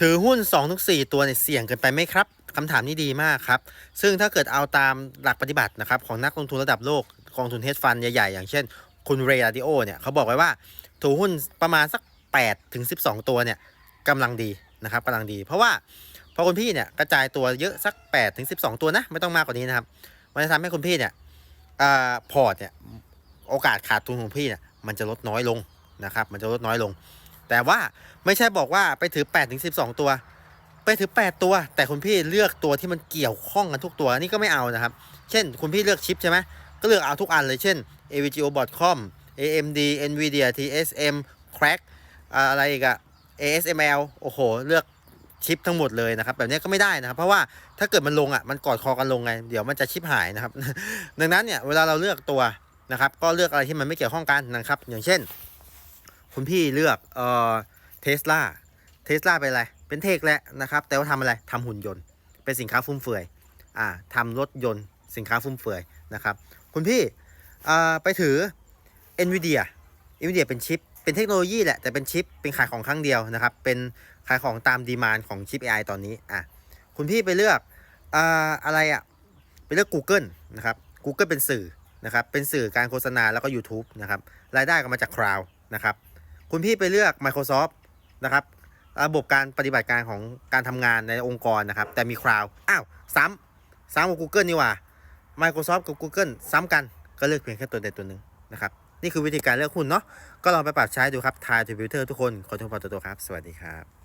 ถือหุ้น2อถึงสตัวเนี่ยเสี่ยงเกินไปไหมครับคำถามนี้ดีมากครับ ซึ่งถ้าเกิดเอาตามหลักปฏิบัตินะครับของนักลงทุนระดับโลกกองทุนเฮดฟันใหญ่ๆ อย่างเช่น คุณเรย์ราดิโอเนี่ยเขาบอกไว้ว่า ถือหุ้นประมาณสัก8ถึง12 ตัวเนี่ยกำลังดีนะครับกำลังดี เพราะว่าพอคุณพี่เนี่ยกระจายตัวเยอะสัก8ถึง12 ตัวนะ ไม่ต้องมากกว่านี้นะครับมันจะทำให้คุณพี่เนี่ยอพอร์ตเนี่ยโอกาสขาดทุนของพี่เนี่ยมันจะลดน้อยลงนะครับมันจะลดน้อยลง แต่ว่าไม่ใช่บอกว่าไปถือ8ถึง12ตัว ไปถือ 8 ตัว แต่คุณพี่เลือกตัวที่มันเกี่ยวข้องกันทุกตัวนี่ก็ไม่เอานะครับ เช่น คุณพี่เลือกชิปใช่ไหมก็เลือกเอาทุกอันเลยเช่น AVGO Broadcom AMD Nvidia TSM Crack อ่าอะไรอีกอะ ASML โอ้โห เลือกชิปทั้งหมดเลยนะครับ แบบนี้ก็ไม่ได้นะครับ เพราะว่าถ้าเกิดมันลงอะมันกอดคอกันลงไง เดี๋ยวมันจะชิปหายนะครับ ดังนั้นเนี่ยเวลาเราเลือกตัวนะครับ ก็เลือกอะไรที่มันไม่เกี่ยวข้องกันนะครับ อย่างเช่น คุณพี่เลือกเอ่อเทสลาเทสลาเป็นอะไร เป็นเทคแหละนะครับ แต่ว่าทำอะไรทำหุ่นยนต์ เป็นสินค้าฟุ่มเฟือยอ่าทำรถยนต์สินค้าฟุ่มเฟือยนะครับ คุณพี่อ่าไปถือ NVIDIA NVIDIA เป็นชิป เป็นเทคโนโลยีแหละ แต่เป็นชิป เป็นขายของครั้งเดียวนะครับ เป็นขายของตามดีมานของชิป AI ตอนนี้อะคุณพี่ไปเลือกอ่าอะไรอะ ไปเลือก Google นะครับ Google เป็นสื่อนะครับ เป็นสื่อการโฆษณาแล้วก็ YouTube นะครับ รายได้ก็มาจากคราวนะครับ คุณพี่ไปเลือก Microsoft นะครับระบบการปฏิบัติการของการทำงานในองค์กรนะครับ แต่มีคราวอ้าวซ้ำซ้ำกับ Google นี่ว่า Microsoft กับ Google ซ้ำกันก็เลือกเพียงแค่ตัวใดตัวหนึ่งนะครับ นี่คือวิธีการเลือกหุ้นเนาะก็ลองไปปรับใช้ดูครับทายทวิตเตอร์ทุกคนขอทุกคนตัวตัวครับ สวัสดีครับ